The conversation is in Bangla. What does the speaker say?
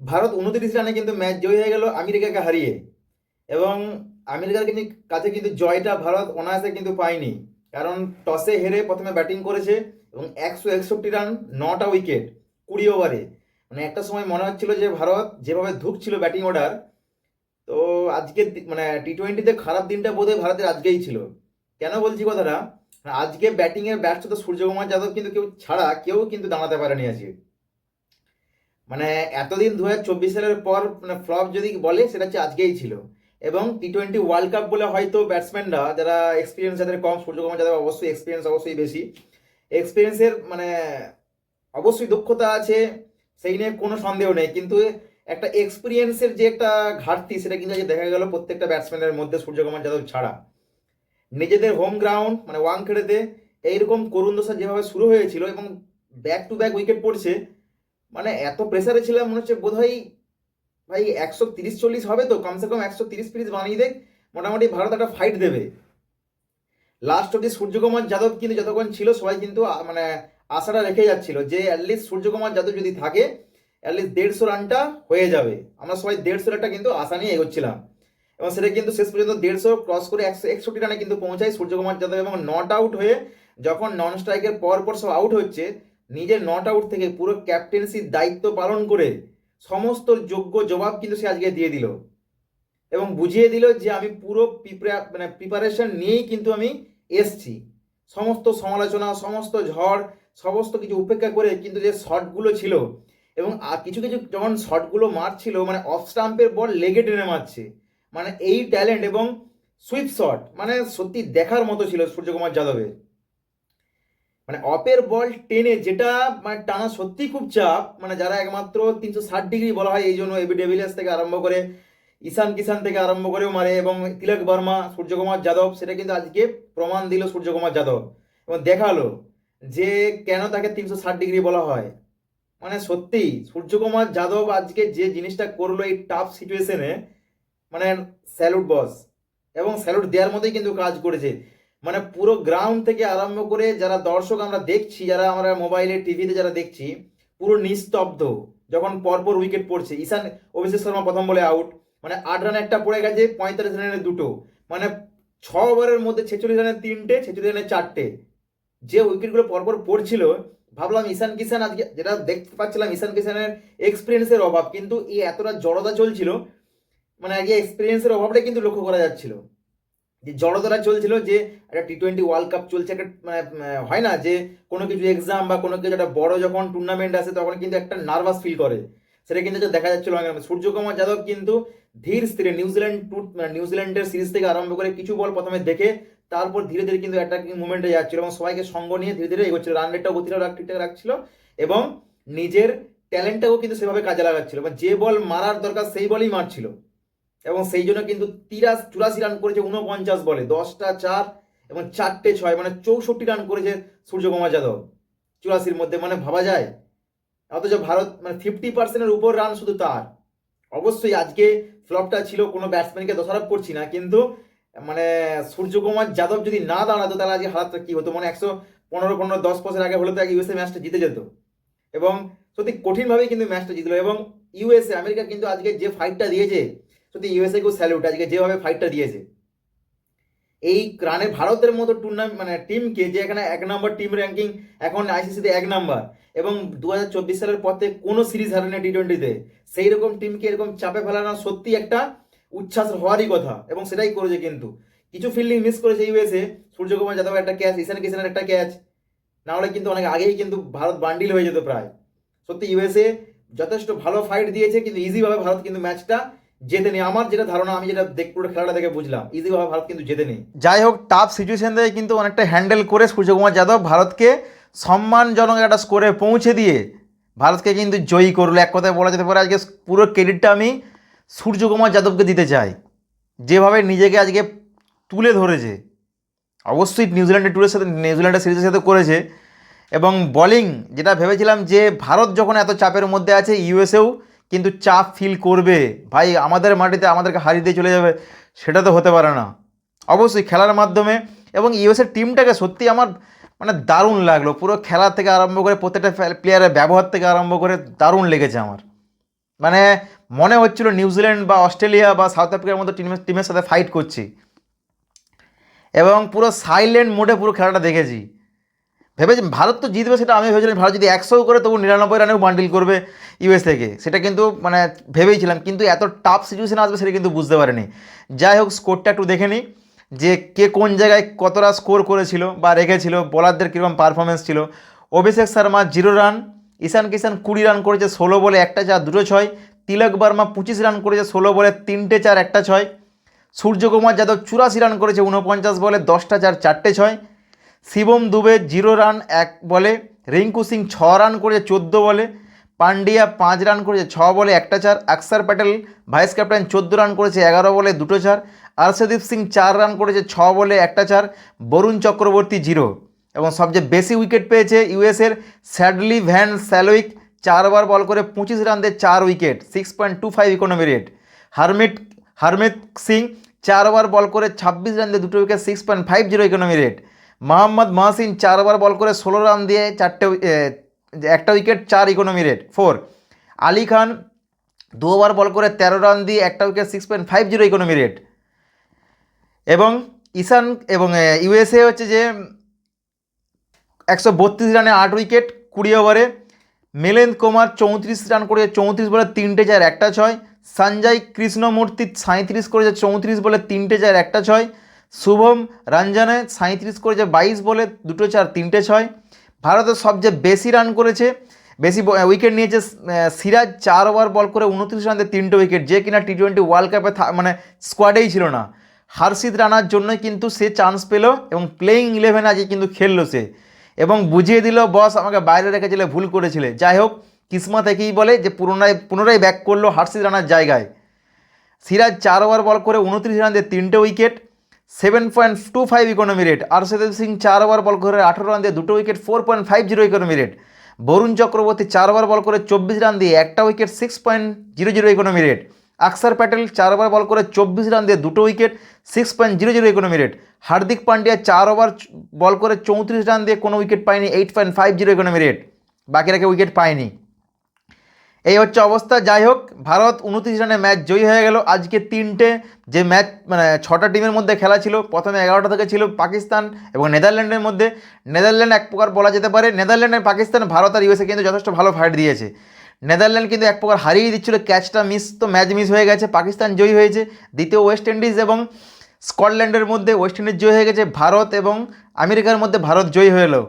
ভারত উনত্রিশ রানে কিন্তু ম্যাচ জয়ী হয়ে গেল আমেরিকাকে হারিয়ে। এবং আমেরিকার কিন্তু কাছে কিন্তু জয়টা ভারত অনায়াসে কিন্তু পায়নি। কারণ টসে হেরে প্রথমে ব্যাটিং করেছে এবং একশো একষট্টি রান, নটা উইকেট, কুড়ি ওভারে। মানে একটা সময় মনে হচ্ছিল যে ভারত যেভাবে ধুকছিল ব্যাটিং অর্ডার, তো আজকে মানে টি টোয়েন্টিতে খারাপ দিনটা বোধহয় ভারতের আজকেই ছিল। কেন বলছি কথাটা? আজকে ব্যাটিংয়ের ব্যর্থ তো সূর্যকুমার যাদব কিন্তু কেউ ছাড়া কেউ কিন্তু দাঁড়াতে পারেনি আজকে। মানে এতদিন দু হাজার চব্বিশ সালের পর মানে ফ্লপ যদি বলে, সেটা হচ্ছে আজকেই ছিল। এবং টি টোয়েন্টি ওয়ার্ল্ড কাপ বলে হয়তো ব্যাটসম্যানরা যারা এক্সপিরিয়েন্স যাদের কম সূর্যকুমার যাদব অবশ্যই এক্সপিরিয়েন্স অবশ্যই বেশি এক্সপিরিয়েন্সের মানে অবশ্যই দক্ষতা আছে, সেই নিয়ে কোনো সন্দেহ নেই। কিন্তু একটা এক্সপিরিয়েন্সের যে একটা ঘাটতি, সেটা কিন্তু আজকে দেখা গেল প্রত্যেকটা ব্যাটসম্যানের মধ্যে সূর্যকুমার যাদব ছাড়া। নিজেদের হোম গ্রাউন্ড মানে ওয়াংখেড়েতে, এইরকম করুণ দশা যেভাবে শুরু হয়েছিল এবং ব্যাক টু ব্যাক উইকেট পড়ছে মানে এত প্রেসারে ছিলাম, মনে হচ্ছে বোধ হয় ভাই একশো তিরিশ চল্লিশ হবে তো, কমসে কম একশো তিরিশ তিরিশ বানিয়ে দেখ, মোটামুটি ভারত একটা ফাইট দেবে। লাস্ট অব্দি সূর্যকুমার যাদব কিন্তু যতক্ষণ ছিল, সবাই কিন্তু মানে আশাটা রেখে যাচ্ছিল যে অ্যাটলিস্ট সূর্যকুমার যাদব যদি থাকে অ্যাটলিস্ট দেড়শো রানটা হয়ে যাবে। আমরা সবাই দেড়শো রানটা কিন্তু আশা নিয়ে এগোচ্ছিলাম। এবং সেটা কিন্তু শেষ পর্যন্ত দেড়শো ক্রস করে একশো একষট্টি রানে কিন্তু পৌঁছায় সূর্যকুমার যাদব এবং নট আউট হয়ে যখন নন স্ট্রাইকের পর পর সব আউট হচ্ছে নিজের নট আউট থেকে পুরো ক্যাপ্টেন্সির দায়িত্ব পালন করে সমস্ত যোগ্য জবাব কিন্তু সে আজকে দিয়ে দিল। এবং বুঝিয়ে দিল যে আমি পুরো মানে প্রিপারেশন নিয়েই কিন্তু আমি এসছি। সমস্ত সমালোচনা, সমস্ত ঝড়, সমস্ত কিছু উপেক্ষা করে কিন্তু যে শটগুলো ছিল এবং কিছু কিছু যখন শটগুলো মারছিল মানে অফ স্টাম্পের বল লেগে টেনে মারছে মানে এই ট্যালেন্ট এবং সুইপ শট মানে সত্যি দেখার মতো ছিল সূর্যকুমার যাদবের। মানে অপের বল টেনে যেটা মানে টানা সত্যি খুব চাপ মানে যারা একমাত্র তিনশো ষাট ডিগ্রি বলা হয়, এই জন্য এবি ডেভিলিয়ার্স থেকে আরম্ভ করে ঈশান কিষান থেকে আরম্ভ করেও মারে এবং তিলক বর্মা, সূর্যকুমার যাদব, সেটা কিন্তু আজকে প্রমাণ দিল সূর্যকুমার যাদব। এবং দেখাল যে কেন তাকে তিনশো ষাট ডিগ্রি বলা হয়। মানে সত্যি সূর্যকুমার যাদব আজকে যে জিনিসটা করল এই টাফ সিচুয়েশনে মানে স্যালুট বস এবং স্যালুট দেওয়ার মতোই কিন্তু কাজ করেছে। মানে পুরো গ্রাউন্ড থেকে আরম্ভ করে যারা দর্শক আমরা দেখছি, যারা আমরা মোবাইলে, টিভিতে যারা দেখছি, পুরো নিস্তব্ধ। যখন পরপর উইকেট পড়ছে। ঈশান, অভিষেক শর্মা প্রথম বলে আউট মানে আট রান একটা পড়ে গেছে, পঁয়তাল্লিশ রানের দুটো। মানে ছ ওভারের মধ্যে ছেচল্লিশ রানের তিনটে, ছেচল্লিশ রানের চারটে। যে উইকেটগুলো পরপর পড়ছিল, ভাবলাম ঈশান কিষান আজকে, যেটা দেখতে পাচ্ছিলাম, ঈশান কিষানের এক্সপিরিয়েন্সের অভাব। কিন্তু এই এতটা জড়তা চলছিল মানে আগে এক্সপিরিয়েন্সের অভাবটা কিন্তু লক্ষ্য করা যাচ্ছিল। যে জড়তাটা চলছিল যে একটা টি টোয়েন্টি ওয়ার্ল্ড কাপ চলছে, একটা মানে হয় না যে কোনো কিছু এক্সাম বা কোনো কিছু একটা বড় যখন টুর্নামেন্ট আসে তখন কিন্তু একটা নার্ভাস ফিল করে। সেটা কিন্তু দেখা যাচ্ছিল সূর্যকুমার যাদব কিন্তু ধীর স্থিরে নিউজিল্যান্ড টুর মানে নিউজিল্যান্ডের সিরিজ থেকে আরম্ভ করে কিছু বল প্রথমে দেখে তারপর ধীরে ধীরে কিন্তু অ্যাটাকিং মুভমেন্টে যাচ্ছিল এবং সবাইকে সঙ্গ নিয়ে ধীরে ধীরে এগোচ্ছিল। রান রেটটাও গতিটাও ঠিকঠাক রাখছিল এবং নিজের ট্যালেন্টটাও কিন্তু সেভাবে কাজে লাগাচ্ছিল। বা যে বল মারার দরকার সেই বলই মারছিল। এবং সেই জন্য কিন্তু তিরাশ চুরাশি রান করেছে উনপঞ্চাশ বলে, দশটা চার এবং চারটে ছয় মানে চৌষট্টি রান করেছে সূর্যকুমার যাদব। চুরাশির মধ্যে মানে ভাবা যায়? অথচ ভারত মানে ফিফটি পার্সেন্টের উপর রান শুধু তার। অবশ্যই আজকে ফ্লপটা ছিল কোনো ব্যাটসম্যানকে দোষারোপ করছি না, কিন্তু মানে সূর্যকুমার যাদব যদি না দাঁড়াতো, তাহলে আজকে হাতটা কি হতো? মানে একশো পনেরো পনেরো, দশ বছর আগে হলে তো আগে ইউএসএ ম্যাচটা জিতে যেত। এবং সত্যি কঠিনভাবেই কিন্তু ম্যাচটা জিতলো। এবং ইউএসএ আমেরিকা কিন্তু আজকে যে ফাইটটা দিয়েছে সত্যি ইউএসএ কেউ স্যালুট আজকে যেভাবে ফাইটটা দিয়েছে। এই রানে ভারতের মতো টুর্নামেন্ট মানে টিমকে যে এখানে এক নম্বর টিম র্যাঙ্কিং এখন আইসিসিতে এক নম্বর এবং দু হাজার চব্বিশ সালের পথে কোনো সিরিজ হারেনি টি টোয়েন্টিতে সেই রকম টিমকে এরকম চাপে ফেলানো সত্যি একটা উচ্ছ্বাস হওয়ারই কথা, এবং সেটাই করেছে কিন্তু। কিছু ফিল্ডিং মিস করেছে ইউএসএ সূর্যকুমার যাদব একটা ক্যাচ ঈশান কিষানের একটা ক্যাচ না হলে কিন্তু অনেক আগেই কিন্তু ভারত বান্ডিল হয়ে যেত প্রায়। সত্যি ইউএসএ যথেষ্ট ভালো ফাইট দিয়েছে, কিন্তু ইজিভাবে ভারত কিন্তু ম্যাচটা জেতে নেই। আমার যেটা ধারণা, আমি যেটা দেখ পুরো খেলাটা দেখে বুঝলাম। ইজিভাবে ভারত কিন্তু জেতে নেই। যাই হোক টাফ সিচুয়েশন থেকে কিন্তু অনেকটা হ্যান্ডেল করে সূর্যকুমার যাদব ভারতকে সম্মানজনক একটা স্কোরে পৌঁছে দিয়ে ভারতকে কিন্তু জয়ী করল। এক কথায় বলা যেতে পারে, আজকে পুরো ক্রেডিটটা আমি সূর্যকুমার যাদবকে দিতে চাই। যেভাবে নিজেকে আজকে তুলে ধরেছে, অবশ্যই নিউজিল্যান্ডের ট্যুরের সাথে নিউজিল্যান্ডের সিরিজের সাথে করেছে। এবং বোলিং যেটা ভেবেছিলাম যে ভারত যখন এত চাপের মধ্যে আছে ইউএসএও কিন্তু চাপ ফিল করবে। ভাই, আমাদের মাটিতে আমাদেরকে হারিয়ে দিয়ে চলে যাবে, সেটা তো হতে পারে না। অবশ্যই খেলার মাধ্যমে এবং ইউএসএর টিমটাকে সত্যি আমার মানে দারুণ লাগল। পুরো খেলা থেকে আরম্ভ করে প্রত্যেকটা প্লেয়ারের ব্যবহার থেকে আরম্ভ করে দারুণ লেগেছে আমার। মানে মনে হচ্ছিল নিউজিল্যান্ড বা অস্ট্রেলিয়া বা সাউথ আফ্রিকার মতো টিমের টিমের সাথে ফাইট করছি। এবং পুরো সাইলেন্ট মোডে পুরো খেলাটা দেখেছি। ভেবেছি ভারত তো জিতবে, সেটা আমি ভেবেছিলাম। ভারত যদি একশো করে, তবু নিরানব্বই রানেও বান্ডিল করবে ইউএস থেকে। সেটা কিন্তু মানে ভেবেইছিলাম কিন্তু এত টাফ সিচুয়েশন আসবে, সেটা কিন্তু বুঝতে পারিনি। যাই হোক স্কোরটা একটু দেখে নিই। যে কে কোন জায়গায় কতটা স্কোর করেছিল বা রেখেছিল বোলারদের কীরকম পারফরমেন্স ছিল। অভিষেক শর্মা জিরো রান ঈশান কিষান কুড়ি রান করেছে ষোলো বলে একটা চার, দুটো ছয়। তিলক বর্মা পঁচিশ রান করেছে ষোলো বলে তিনটে চার, একটা ছয়। সূর্যকুমার যাদব চুরাশি রান করেছে উনপঞ্চাশ বলে দশটা চার, চারটে ছয়। শিবম দুবে জিরো রান, এক বলে। রিঙ্কু সিং ছ রান করেছে চোদ্দ বলে। পান্ডিয়া পাঁচ রান করেছে ছ বলে একটা চার। অক্ষর প্যাটেল ভাইস ক্যাপ্টেন চোদ্দ রান করেছে এগারো বলে দুটো চার। আর্শদীপ সিং চার রান করেছে ছ বলে একটা চার। বরুণ চক্রবর্তী জিরো। এবং সবচেয়ে বেশি উইকেট পেয়েছে ইউএসের স্যাডলি ভ্যান স্যালোইক। চারবার বল করে পঁচিশ রান দিয়ে চার wicket. Six point two five economy rate. Harmeet, Harmeet Singh চারবার বল করে ছাব্বিশ রান দিয়ে দুটো wicket, six point five zero economy rate. Mohammad Mohsin চারবার বল করে ষোলো রান দিয়ে চারটে একটা উইকেট চার economy rate four Ali Khan দু ওভার বল করে তেরো রান দিয়ে একটা wicket six point five zero economy rate এবং ঈশান, এবং ইউএসএ হচ্ছে যে একশো বত্রিশ রানে আট উইকেট কুড়ি ওভারে মিলেন্দ কুমার চৌত্রিশ রান করেছে, চৌত্রিশ বলে তিনটে চার, একটা ছয়। সঞ্জয় কৃষ্ণমূর্তি সাঁত্রিশ করেছে, চৌত্রিশ বলে তিনটে চার, একটা ছয়। শুভম রঞ্জনে সাঁত্রিশ করেছে বাইশ বলে দুটো চার, তিনটে ছয়। ভারতের সবচেয়ে বেশি রান করেছে, বেশি উইকেট নিয়েছে সিরাজ চার ওভার বল করে উনত্রিশ রান তিনটে উইকেট যে কিনা টি টোয়েন্টি ওয়ার্ল্ড কাপে মানে স্কোয়াডেই ছিল না। হার্ষিত রানার জন্যই কিন্তু সে চান্স পেল এবং প্লেইং ইলেভেন আজকে কিন্তু খেললো সে। এবং বুঝিয়ে দিল বস আমাকে বাইরে রেখেছিলে ভুল করেছিলে। যাই হোক, কিসমত একেই বলে যে পুনরায় পুনরায় ব্যাক করল হার্ষিত রানার জায়গায়। সিরাজ চার ওভার বল করে উনত্রিশ রান তিনটে wicket seven point two five economy rate Arshdeep Singh চার ওভার বল করে আঠারো রান দিয়ে দুটো wicket four point five zero economy rate Varun Chakravarthy চার ওভার বল করে চব্বিশ রান দিয়ে একটা wicket six point zero zero economy rate Axar Patel চার ওভার বল করে চব্বিশ রান দিয়ে দুটো wicket six point zero zero economy rate Hardik Pandya চার ওভার বল করে চৌত্রিশ রান দিয়ে কোনো উইকেট পায়নি eight point five zero economy rate বাকিরা কেউ উইকেট পায়নি। এই হচ্ছে অবস্থা। যাই হোক, ভারত উনত্রিশ রানে ম্যাচ জয়ী হয়ে গেল। আজকে তিনটে যে ম্যাচ মানে ছটা টিমের মধ্যে খেলা ছিল, প্রথমে এগারোটা থেকে ছিল পাকিস্তান এবং নেদারল্যান্ডের মধ্যে। নেদারল্যান্ড এক প্রকার বলা যেতে পারে নেদারল্যান্ডের পাকিস্তান ভারত আর ইউএসএ কিন্তু যথেষ্ট ভালো ফাইট দিয়েছে। নেদারল্যান্ড কিন্তু এক প্রকার হারিয়ে দিচ্ছিল ক্যাচটা মিস তো ম্যাচ মিস হয়ে গেছে, পাকিস্তান জয়ী হয়েছে। দ্বিতীয় ওয়েস্ট ইন্ডিজ এবং স্কটল্যান্ডের মধ্যে ওয়েস্ট ইন্ডিজ জয়ী হয়ে গেছে, ভারত এবং আমেরিকার মধ্যে ভারত জয়ী হয়ে এলো